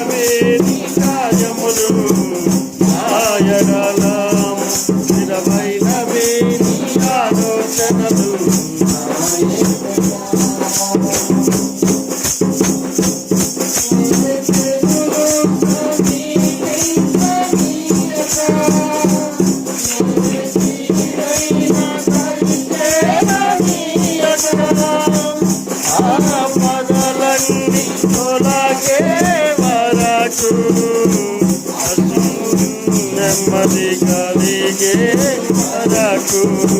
చేసినవే నీ కార్యములు Arjun Namadi Kalige Arakuru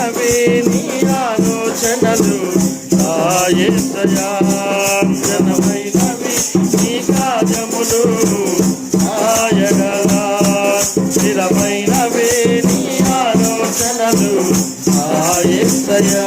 ఉన్నవే నీ ఆలోచనలు. ఆయనమైనవి నీ కార్యములు. ఆయగలా స్థిరమైనవే నీ ఆలోచనలు. ఆయా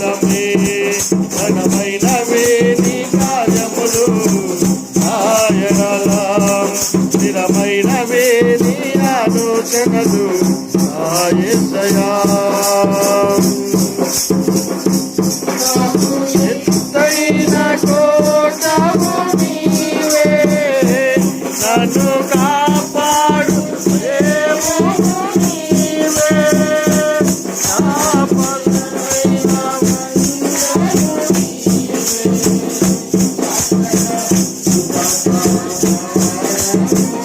స్థిరమైనవే నీ ఆలోచనలు ఆయసయా కో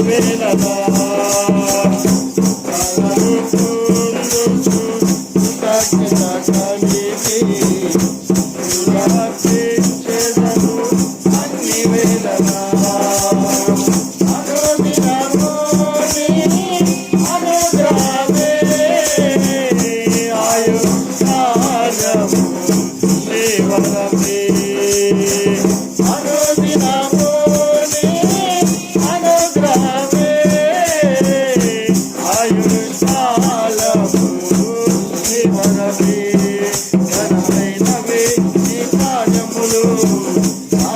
వేలదా Oh.